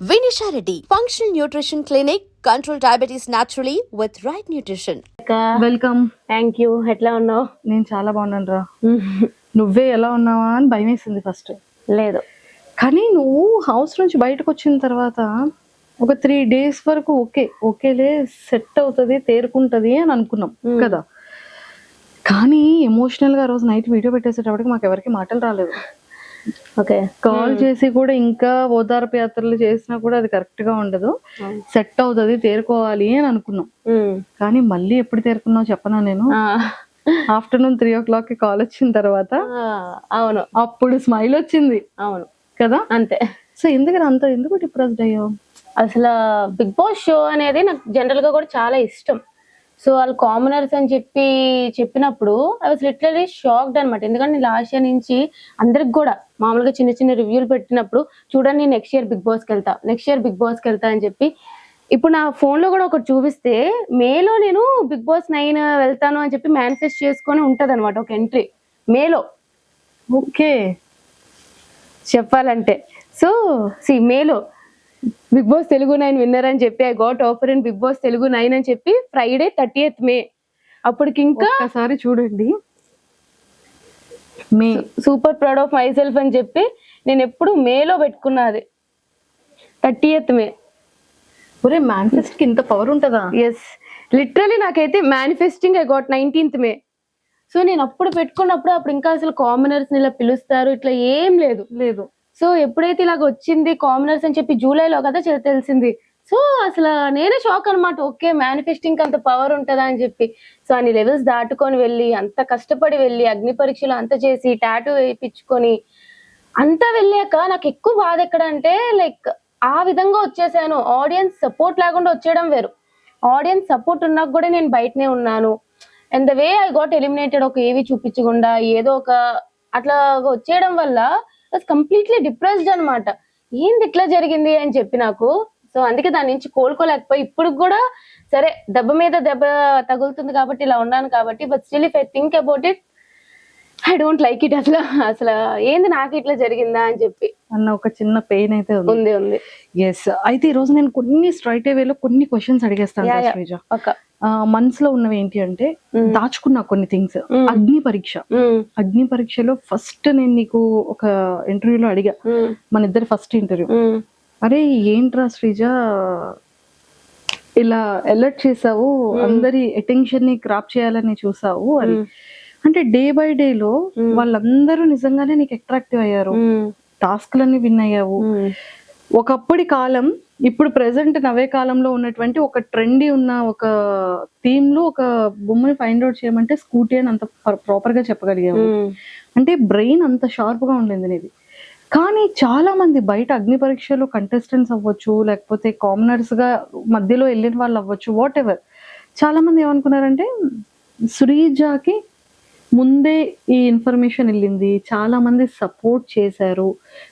Reddy, Functional Nutrition Clinic, control diabetes naturally with right nutrition. Welcome thank you ఎట్లా ఉన్నావు? నేను చాలా బాగున్నాను రా నువ్వే ఎలా ఉన్నావా అని భయం వేసింది ఫస్ట్ లేదు. కానీ నువ్వు హౌస్ నుంచి బయటకు వచ్చిన తర్వాత ఒక త్రీ డేస్ వరకు ఓకే ఓకేలే సెట్ అవుతుంది తేరుకుంటది అని అనుకున్నాం కదా. కానీ ఎమోషనల్గా ఆ రోజు నైట్ వీడియో పెట్టేసేటప్పటికి మాకు ఎవరికి మాటలు రాలేదు. ఓకే. కాల్ చేసి కూడా ఇంకా ఓదార్పు యాత్రలు చేసినా కూడా అది కరెక్ట్గా ఉండదు. సెట్ అవుతుంది తేరుకోవాలి అని అనుకున్నాం. కానీ మళ్ళీ ఎప్పుడు తేరుకున్నావు చెప్పనా నేను? ఆఫ్టర్నూన్ త్రీ ఓ క్లాక్కి కాల్ వచ్చిన తర్వాత అవును. అప్పుడు స్మైల్ వచ్చింది. అవును. కదా? అంతే. సో ఎందుకు అంత ఎందుకు డిప్రెస్డ్ అయ్యావు? అసలు బిగ్ బాస్ షో అనేది నాకు జనరల్గా కూడా చాలా ఇష్టం. సో వాళ్ళు కామనర్స్ అని చెప్పి చెప్పినప్పుడు ఐ వాజ్ లిటరలీ షాక్డ్ అనమాట ఎందుకంటే నేను లాస్ట్ ఇయర్ నుంచి అందరికి కూడా మామూలుగా చిన్న చిన్న రివ్యూలు పెట్టినప్పుడు చూడండి నేను నెక్స్ట్ ఇయర్ బిగ్ బాస్కి వెళ్తా నెక్స్ట్ ఇయర్ బిగ్ బాస్కి వెళ్తా అని చెప్పి. ఇప్పుడు నా ఫోన్లో కూడా ఒకటి చూపిస్తే మేలో నేను బిగ్ బాస్ నైన్ వెళ్తాను అని చెప్పి మేనిఫెస్ట్ చేసుకొని ఉంటది అనమాట ఒక ఎంట్రీ మేలో ఓకే. చెప్పాలంటే. సో సి మేలో Bigg Boss Telugu nine winner అని చెప్పి I got offer in Bigg Boss Telugu nine అని చెప్పి ఫ్రైడే థర్టీ మే అప్పటికి ఇంకా చూడండి. Me super proud of myself అని చెప్పి నేను ఎప్పుడు మేలో పెట్టుకున్నది థర్టీ మే ఒరే మేనిఫెస్ట్కి ఇంత పవర్ ఉంటుందా? ఎస్ లిటరలీ నాకైతే manifesting I got nineteenth May so నేను అప్పుడు పెట్టుకున్నప్పుడు అప్పుడు ఇంకా అసలు కామనర్స్ ఇలా పిలుస్తారు ఇట్లా ఏం లేదు. లేదు. సో ఎప్పుడైతే ఇలాగ వచ్చింది కామనర్స్ అని చెప్పి జూలైలో కదా తెలిసింది. సో అసలు నేనే షాక్ అనమాట ఓకే మేనిఫెస్టింగ్ అంత పవర్ ఉంటుందా అని చెప్పి. సో అన్ని లెవెల్స్ దాటుకొని వెళ్ళి అంత కష్టపడి వెళ్ళి అగ్ని పరీక్షలు అంత చేసి టాటూ వేయించుకొని అంతా వెళ్ళాక నాకు ఎక్కువ బాధ ఎక్కడ అంటే లైక్ ఆ విధంగా వచ్చేసాను. ఆడియన్స్ సపోర్ట్ లేకుండా వచ్చేయడం వేరు. ఆడియన్స్ సపోర్ట్ ఉన్నా కూడా నేను బయటనే ఉన్నాను. And the way I got eliminated ఒక ఏవి చూపించకుండా ఏదో ఒక అట్లా వచ్చేయడం వల్ల కంప్లీట్లీ డిప్రెస్డ్ అనమాట ఏంది ఇట్లా జరిగింది అని చెప్పి నాకు. సో అందుకే దాని నుంచి కోలుకోలేకపోయి ఇప్పుడు కూడా సరే దెబ్బ మీద దెబ్బ తగులుతుంది కాబట్టి ఇలా ఉన్నాను కాబట్టి but still if I think about it I don't like it అసలు. అసలు ఏంది నాకు ఇట్లా జరిగిందా అని చెప్పి. అన్న ఒక చిన్న పెయిన్ అయితే ఉంది. ఉంది ఎస్ అయితే ఈ రోజు నేను కొన్ని స్ట్రైట్ వేలో కొన్ని క్వశ్చన్స్ అడిగేస్తాను మనసులో ఉన్నవి ఏంటి అంటే దాచుకున్నా కొన్ని థింగ్స్ Mm. అగ్ని పరీక్ష. ఉమ్, అగ్ని పరీక్షలో ఫస్ట్ నేను నీకు ఒక ఇంటర్వ్యూలో అడిగా. మన ఇద్దరు ఫస్ట్ ఇంటర్వ్యూ అరే ఏంట్రా శ్రీజ? ఇలా అలర్ట్ చేసావు. అందరి అటెన్షన్ని క్రాప్ చేయాలని చూసావు. అని అంటే డే బై డే లో. వాళ్ళందరూ నిజంగానే నీకు అట్రాక్టివ్ అయ్యారు. టాస్క్లన్నీ విన్ అయ్యావు. ఒకప్పటి కాలం ఇప్పుడు ప్రెసెంట్ నవే కాలంలో ఉన్నటువంటి ఒక ట్రెండీ ఉన్న ఒక థీమ్లో ఒక బొమ్మని ఫైండ్ అవుట్ చేయమంటే స్కూటీ అని అంత ప్రాపర్గా చెప్పగలిగావు. ఉమ్, అంటే బ్రెయిన్ అంత షార్ప్గా ఉండింది నీది. కానీ చాలా మంది బయట అగ్ని పరీక్షలో కంటెస్టెంట్స్ అవ్వచ్చు లేకపోతే కామనర్స్గా మధ్యలో వెళ్ళిన వాళ్ళు అవ్వచ్చు వాట్ ఎవర్ చాలా మంది ఏమనుకున్నారంటే శ్రీజాకి ముందే ఈ ఇన్ఫర్మేషన్ వెళ్ళింది. చాలా మంది సపోర్ట్ చేశారు.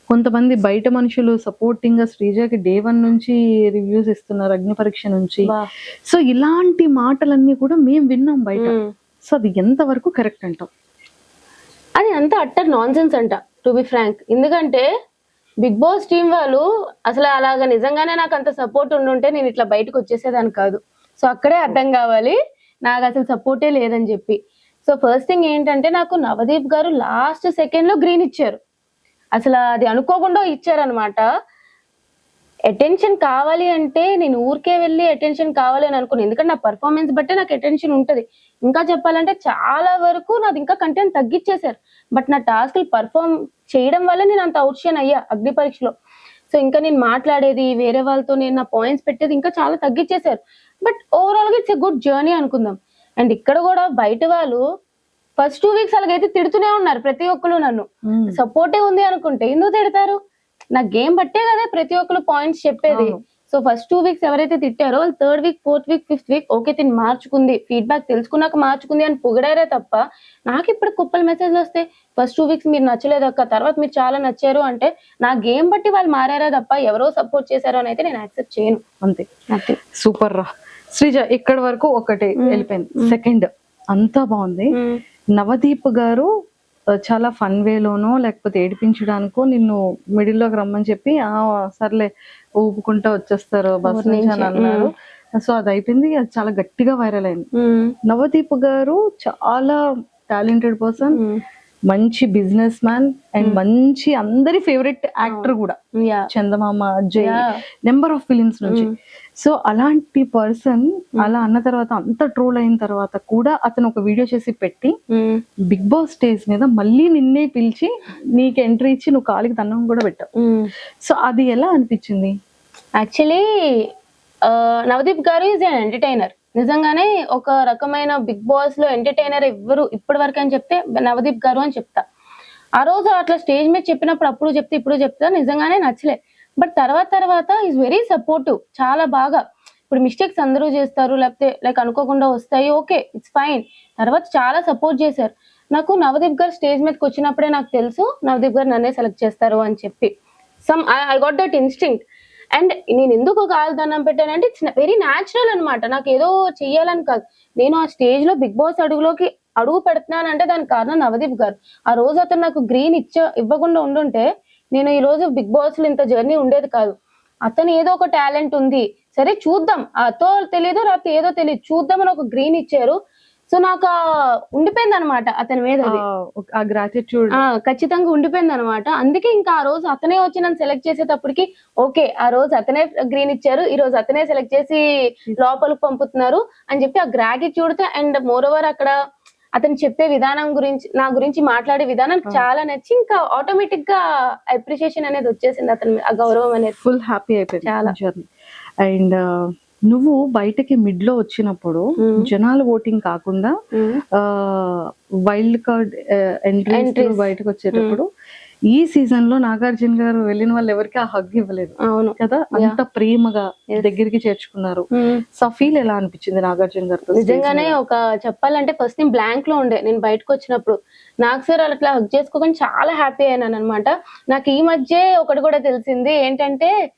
కొంతమంది బయట మనుషులు సపోర్టింగ్గా శ్రీజాకి డే వన్ నుంచి రివ్యూస్ ఇస్తున్నారు అగ్ని పరీక్ష నుంచి. సో ఇలాంటి మాటలన్నీ కూడా మేము విన్నాం బయట. సో అది ఎంతవరకు కరెక్ట్ అంటాం? అది అంత అట్టర్ నాన్ సెన్స్ అంట టు బి ఫ్రాంక్ ఎందుకంటే బిగ్ బాస్ టీం వాళ్ళు అసలు అలాగా నిజంగానే నాకు అంత సపోర్ట్ ఉండుంటే నేను ఇట్లా బయటకు వచ్చేసేదాన్ని కాదు. సో అక్కడే అర్థం కావాలి. నాకు అసలు సపోర్టే లేదని చెప్పి. సో ఫస్ట్ థింగ్ ఏంటంటే నాకు నవదీప్ గారు లాస్ట్ సెకండ్లో గ్రీన్ ఇచ్చారు. అసలు అది అనుకోకుండా ఇచ్చారనమాట అటెన్షన్ కావాలి అంటే నేను ఊరికే వెళ్ళి అటెన్షన్ కావాలి అని అనుకున్నాను ఎందుకంటే నా పర్ఫార్మెన్స్ బట్టే నాకు అటెన్షన్ ఉంటుంది. ఇంకా చెప్పాలంటే చాలా వరకు నాది ఇంకా కంటెంట్ తగ్గించేశారు బట్ నా టాస్క్లు పర్ఫామ్ చేయడం వల్ల నేను అంత అవుట్షన్ అయ్యా అగ్ని పరీక్షలో. సో ఇంకా నేను మాట్లాడేది వేరే వాళ్ళతో నేను నా పాయింట్స్ పెట్టేది ఇంకా చాలా తగ్గించేశారు బట్ ఓవరాల్గా ఇట్స్ ఎ గుడ్ జర్నీ అనుకుందాం. అండ్ ఇక్కడ కూడా బయట వాళ్ళు ఫస్ట్ టూ వీక్స్ అలాగైతే తిడుతూనే ఉన్నారు ప్రతి ఒక్కరు నన్ను. సపోర్టే ఉంది అనుకుంటే ఎందుకు తిడతారు? నా గేమ్ బట్టే కదా ప్రతి ఒక్కరు పాయింట్స్ చెప్పేది. సో ఫస్ట్ టూ వీక్స్ ఎవరైతే తిట్టారో వాళ్ళు third week fourth week fifth week okay తిని మార్చుకుంది. ఫీడ్బ్యాక్ తెలుసుకున్నాక మార్చుకుంది అని పొగిడారే తప్ప నాకు ఇప్పుడు కుప్పలు మెసేజ్లు వస్తాయి ఫస్ట్ టూ వీక్స్ మీరు నచ్చలేదు అక్క తర్వాత మీరు చాలా నచ్చారు అంటే నా గేమ్ బట్టి వాళ్ళు మారారా తప్ప ఎవరో సపోర్ట్ చేశారో అని అయితే నేను యాక్సెప్ట్ చేయను. అంతే. సూపర్ రా. శ్రీజ ఇక్కడ వరకు ఒకటి వెళ్ళిపోయింది. సెకండ్. అంతా బాగుంది. నవదీప్ గారు చాలా ఫన్ వేలోనో లేకపోతే ఏడిపించడానికో నిన్ను మిడిల్లోకి రమ్మని చెప్పి ఆ సర్లే ఊపుకుంటా వచ్చేస్తారు బస్ నుంచి అని అన్నారు. సో అది అయిపోయింది. అది చాలా గట్టిగా వైరల్ అయింది. నవదీప్ గారు చాలా టాలెంటెడ్ పర్సన్. మంచి బిజినెస్ మ్యాన్ అండ్ మంచి అందరి ఫేవరెట్ యాక్టర్ కూడా. Yeah Chandamama Ajay. Number of films నుంచి. సో అలాంటి పర్సన్ అలా అన్న తర్వాత అంత ట్రోల్ అయిన తర్వాత కూడా అతను ఒక వీడియో చేసి పెట్టి మ్మ్. బిగ్ బాస్ స్టేజ్ మీద మళ్ళీ నిన్నే పిలిచి నీకు ఎంట్రీ ఇచ్చి నువ్వు కాలికి దండం కూడా పెట్టావు. సో అది ఎలా అనిపించింది? యాక్చువల్లీ నవదీప్ గారు ఈజ్ అన్ ఎంటర్టైనర్ నిజంగానే ఒక రకమైన బిగ్ బాస్లో ఎంటర్టైనర్ ఎవ్వరు ఇప్పటి వరకు అని చెప్తే నవదీప్ గారు అని చెప్తా. ఆ రోజు అట్లా స్టేజ్ మీద చెప్పినప్పుడు అప్పుడు చెప్తే ఇప్పుడు చెప్తా నిజంగానే నచ్చలే. బట్ తర్వాత తర్వాత ఈజ్ వెరీ సపోర్టివ్ చాలా బాగా. ఇప్పుడు మిస్టేక్స్ అందరూ చేస్తారు లేకపోతే లైక్ అనుకోకుండా వస్తాయి ఓకే ఇట్స్ ఫైన్. తర్వాత చాలా సపోర్ట్ చేశారు. నాకు నవదీప్ గారు స్టేజ్ మీదకి వచ్చినప్పుడే నాకు తెలుసు నవదీప్ గారు నన్నే సెలెక్ట్ చేస్తారు అని చెప్పి. Some I got that instinct and నేను ఎందుకు కాలు పెట్టానంటే ఇట్స్ వెరీ న్యాచురల్ అన్నమాట. నాకు ఏదో చెయ్యాలని కాదు. నేను ఆ స్టేజ్లో బిగ్ బాస్ అడుగులోకి అడుగు పెడుతున్నానంటే దానికి కారణం నవదీప్ గారు. ఆ రోజు అతను నాకు గ్రీన్ ఇచ్చ ఇవ్వకుండా ఉండుంటే నేను ఈ రోజు బిగ్ బాస్లో ఇంత జర్నీ ఉండేది కాదు. అతను ఏదో ఒక టాలెంట్ ఉంది. సరే చూద్దాం. అతో తెలియదు లేకపోతే ఏదో తెలియదు చూద్దాం అని ఒక గ్రీన్ ఇచ్చారు. సో నాకు ఉండిపోయింది అనమాట అతని మీద. ఆ, గ్రాటిట్యూడ్ ఖచ్చితంగా ఉండిపోయింది అనమాట అందుకే ఇంకా ఆ రోజు అతనే వచ్చి నన్ను సెలెక్ట్ చేసేటప్పటికి ఓకే ఆ రోజు అతనే గ్రీన్ ఇచ్చారు ఈ రోజు అతనే సెలెక్ట్ చేసి లోపలికి పంపుతున్నారు అని చెప్పి ఆ గ్రాటిట్యూడ్తో అండ్ మోర్ ఓవర్ అక్కడ అతను చెప్పే విధానం గురించి నా గురించి మాట్లాడే విధానం చాలా నచ్చి ఇంకా ఆటోమేటిక్గా అప్రిషియేషన్ అనేది వచ్చేసింది అతని ఆ గౌరవం అనేది. ఫుల్ హ్యాపీ అయిపోయింది చాలా. అండ్ నువ్వు బయటకి మిడ్లో వచ్చినప్పుడు. జనాల ఓటింగ్ కాకుండా వైల్డ్ కార్డ్ Entries. బయటకు వచ్చేటప్పుడు ఈ సీజన్లో నాగార్జున గారు వెళ్ళిన వాళ్ళు ఎవరికి ఆ హగ్ ఇవ్వలేదు. అవును. కదా? అంత ప్రేమగా. దగ్గరికి చేర్చుకున్నారు. సో ఫీల్ ఎలా అనిపించింది నాగార్జున గారితో నిజంగానే ఒక చెప్పాలంటే ఫస్ట్ నేను బ్లాంక్లో ఉండే. నేను బయటకు వచ్చినప్పుడు. నాకు సార్ అట్లా హక్ చేసుకోకొని చాలా హ్యాపీ అయినాను అనమాట నాకు ఈ మధ్య ఒకటి కూడా తెలిసింది. ఏంటంటే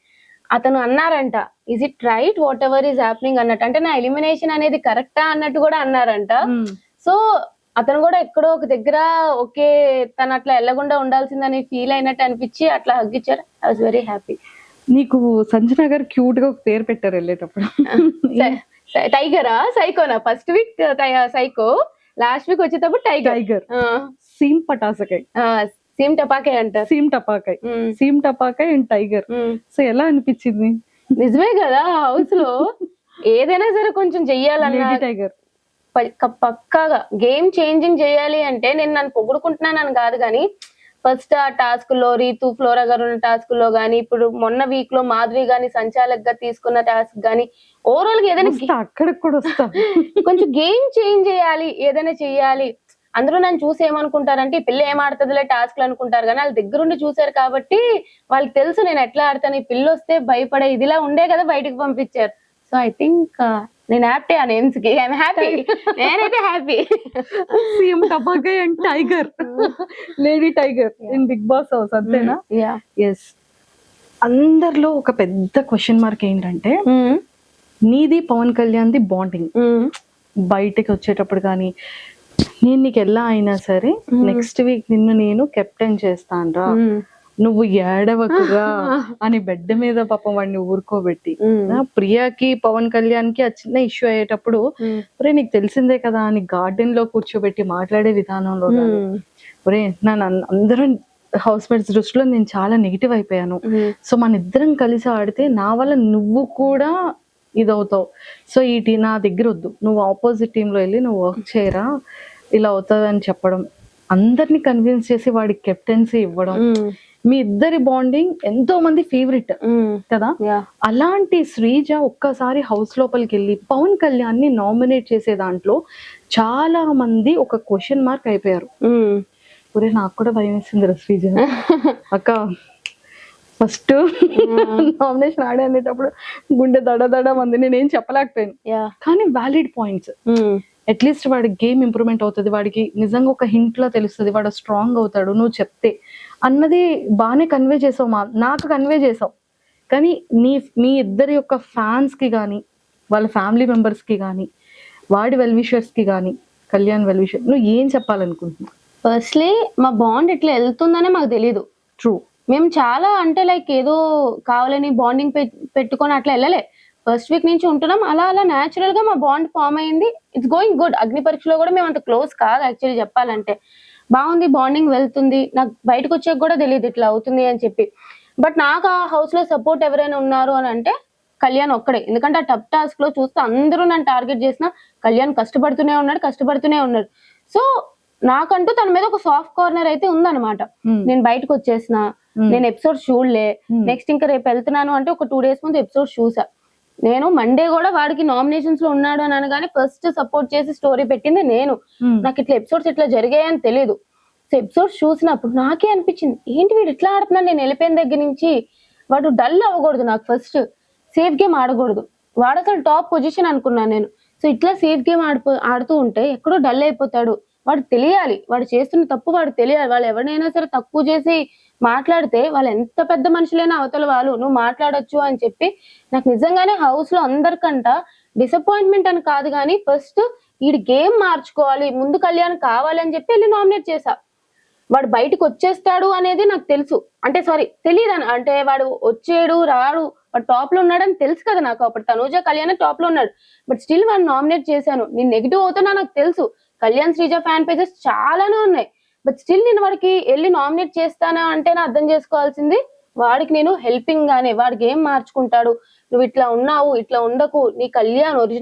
అతను అన్నారంట is it right whatever is happening అన్నట్టు. అంటే నా ఎలిమినేషన్ అనేది కరెక్టా అన్నట్టు కూడా అన్నారంట. Mm. సో అతను కూడా ఎక్కడో ఒక దగ్గర ఓకే తను అట్లా వెళ్ళకుండా ఉండాల్సిందని ఫీల్ అయినట్టు అనిపించి అట్లా హగ్ ఇచ్చారు. ఐ వాస్ వెరీ హ్యాపీ నీకు సంజన గారు క్యూట్గా ఒక పేరు పెట్టారు వెళ్ళేటప్పుడు. టైగరా సైకోనా first week psycho last week వచ్చేటప్పుడు టైగర్ టైగర్ సీమ్ పటాసకాయ్. సేమ్ టపాకే అంటారు. సీమ్ టపాకాయ్. సీమ్ టపాకాయ్ అండ్ టైగర్. సో ఎలా అనిపించింది? నిజమే కదా హౌస్లో ఏదైనా సరే కొంచెం చెయ్యాలన్నా టైగర్ పక్కాగా గేమ్ చేంజింగ్ చేయాలి అంటే నేను నన్ను పొగుడుకుంటున్నానని కాదు కానీ ఫస్ట్ ఆ టాస్క్లో రీతు ఫ్లోరా గారు ఉన్న టాస్క్లో గానీ ఇప్పుడు మొన్న వీక్లో మాధవి గాని సంచాలక్గా తీసుకున్న టాస్క్ గానీ ఓవరాల్గా ఏదైనా వస్తా అక్కడికి కూడా కొంచెం గేమ్ చేంజ్ చేయాలి ఏదైనా చెయ్యాలి. అందరూ నన్ను చూసి ఏమనుకుంటారంటే ఈ పిల్ల ఏం ఆడుతుందిలే టాస్క్లు అనుకుంటారు. కానీ వాళ్ళ దగ్గరుండి చూసారు కాబట్టి వాళ్ళకి తెలుసు నేను ఎట్లా ఆడతాను. ఈ పిల్ల వస్తే భయపడే ఇదిలా ఉండే కదా బయటకు పంపించారు. సో ఐ థింక్ నేను హ్యాపీ ఆ నేమ్స్కి ఐఎమ్ హ్యాపీ నేనైతే హ్యాపీ సీఎం టపాకాయ్ and tiger lady tiger in Bigg Boss house అంతేనా? యా ఎస్ అందరిలో ఒక పెద్ద క్వశ్చన్ మార్క్ ఏంటంటే Mm. నీది పవన్ కళ్యాణ్ ది బాండింగ్ బయటకి వచ్చేటప్పుడు కానీ నేను నీకు ఎలా అయినా సరే నెక్స్ట్ వీక్ నిన్ను నేను కెప్టెన్ చేస్తాను రా నువ్వు ఏడవకుగా అని బెడ్ మీద పాపం వాడిని ఊరుకోబెట్టి. ప్రియాకి పవన్ కళ్యాణ్కి ఆ చిన్న ఇష్యూ అయ్యేటప్పుడు ఒరే నీకు తెలిసిందే కదా అని గార్డెన్లో కూర్చోబెట్టి మాట్లాడే విధానంలో ఒరే నన్ను అందరూ హౌస్ మేట్స్ దృష్టిలో నేను చాలా నెగిటివ్ అయిపోయాను. సో మన ఇద్దరం కలిసి ఆడితే నా వల్ల నువ్వు కూడా ఇదవుతావు. సో ఈ టీ నా దగ్గర వద్దు నువ్వు ఆపోజిట్ టీంలో వెళ్ళి నువ్వు వర్క్ చేయరా? ఇలా అవుతుంది అని చెప్పడం. అందరిని కన్విన్స్ చేసి వాడికి కెప్టెన్సీ ఇవ్వడం. మీ ఇద్దరి బాండింగ్ ఎంతో మంది ఫేవరెట్ కదా? అలాంటి శ్రీజ ఒక్కసారి హౌస్ లోపలికి వెళ్ళి పవన్ కళ్యాణ్ని నామినేట్ చేసే దాంట్లో చాలా మంది ఒక క్వశ్చన్ మార్క్ అయిపోయారు. ఒరే నాకు కూడా భయం వేసింది శ్రీజ. అక్క ఫస్ట్ నామినేషన్ ఆడే అనేటప్పుడు గుండె దడ దడ మంది నేనేం చెప్పలేకపోయాను. యా కానీ వ్యాలిడ్ పాయింట్స్ అట్లీస్ట్ వాడి గేమ్ ఇంప్రూవ్మెంట్ అవుతుంది వాడికి నిజంగా ఒక హింట్లో తెలుస్తుంది వాడు స్ట్రాంగ్ అవుతాడు నువ్వు చెప్తే. అన్నది బాగానే కన్వే చేసావు మా నాకు కన్వే చేసావు. కానీ నీ మీ ఇద్దరి యొక్క ఫ్యాన్స్కి కానీ వాళ్ళ ఫ్యామిలీ మెంబర్స్కి కానీ వాడి వెల్ విషర్స్కి కానీ కళ్యాణ్ వెల్ విషర్ నువ్వు ఏం చెప్పాలనుకుంటున్నావు? ఫస్ట్లీ మా బాండ్ ఇట్లా వెళ్తుందనే మాకు తెలీదు. ట్రూ మేము చాలా అంటే లైక్ ఏదో కావాలని బాండింగ్ పెట్టుకొని అట్లా వెళ్ళలే. ఫస్ట్ వీక్ నుంచి ఉంటున్నాం. అలా అలా న్యాచురల్గా మా బాండ్ ఫామ్ అయింది. ఇట్స్ గోయింగ్ గుడ్ అగ్ని పరీక్షలో కూడా మేము అంత క్లోజ్ కాదు యాక్చువల్లీ చెప్పాలంటే. బాగుంది బాండింగ్ వెళ్తుంది. నాకు బయటకు వచ్చాక కూడా తెలియదు ఇట్లా అవుతుంది అని చెప్పి. బట్ నాకు ఆ హౌస్లో సపోర్ట్ ఎవరైనా ఉన్నారు అని అంటే కళ్యాణ్ ఒక్కడే. ఎందుకంటే ఆ టప్ టాస్క్లో చూస్తే అందరూ నన్ను టార్గెట్ చేసిన కళ్యాణ్ కష్టపడుతూనే ఉన్నాడు కష్టపడుతూనే ఉన్నాడు. సో నాకంటూ తన మీద ఒక సాఫ్ట్ కార్నర్ అయితే ఉందన్నమాట. Hmm. నేను బయటకు వచ్చేసిన నేను ఎపిసోడ్ చూడలే. నెక్స్ట్ ఇంకా రేపు వెళ్తున్నాను అంటే ఒక టూ డేస్ ముందు ఎపిసోడ్ చూసా. నేను మండే కూడా వాడికి నామినేషన్స్లో ఉన్నాడు అని అనగానే ఫస్ట్ సపోర్ట్ చేసి స్టోరీ పెట్టింది నేను. నాకు ఇట్లా ఎపిసోడ్స్ ఇట్లా జరిగాయని తెలియదు సో ఎపిసోడ్స్ చూసినప్పుడు నాకే అనిపించింది ఏంటి వీడు ఇట్లా ఆడుతున్నాడు? నేను వెళ్ళిపోయిన దగ్గర నుంచి వాడు డల్ అవ్వకూడదు నాకు ఫస్ట్ సేఫ్ గేమ్ ఆడకూడదు. వాడు అసలు టాప్ పొజిషన్ అనుకున్నాను నేను. సో ఇట్లా సేఫ్ గేమ్ ఆడిపో ఆడుతూ ఉంటే ఎక్కడో డల్ అయిపోతాడు. వాడు తెలియాలి. వాడు చేస్తున్న తప్పు వాడు తెలియాలి. వాళ్ళు ఎవరినైనా సరే తక్కువ చేసి మాట్లాడితే వాళ్ళు ఎంత పెద్ద మనుషులైనా అవతల వాళ్ళు నువ్వు మాట్లాడొచ్చు అని చెప్పి నాకు నిజంగానే హౌస్లో అందరికంట డిసప్పాయింట్మెంట్ అని కాదు కానీ ఫస్ట్ ఈ గేమ్ మార్చుకోవాలి ముందు కళ్యాణ్ కావాలి అని చెప్పి వెళ్ళి నామినేట్ చేశా. వాడు బయటకు వచ్చేస్తాడు అనేది నాకు తెలుసు. అంటే సారీ తెలియదు అంటే వాడు వచ్చేడు రాడు వాడు టాప్లో ఉన్నాడని తెలుసు కదా నాకు అప్పుడు. తనూజ కళ్యాణ్ టాప్లో ఉన్నాడు. బట్ స్టిల్ వాడు నామినేట్ చేశాను. నేను నెగిటివ్ అవుతున్నా నాకు తెలుసు. కళ్యాణ్ శ్రీజ ఫ్యాన్ పేజెస్ చాలానే ఉన్నాయి. బట్ స్టిల్ నేను వాడికి వెళ్ళి నామినేట్ చేస్తానా అంటే నా అర్థం చేసుకోవాల్సింది వాడికి నేను హెల్పింగ్ గానే వాడికి ఏం మార్చుకుంటాడు? నువ్వు ఇట్లా ఉన్నావు ఇట్లా ఉండకు నీ కళ్యాణ్ ఒరిజినల్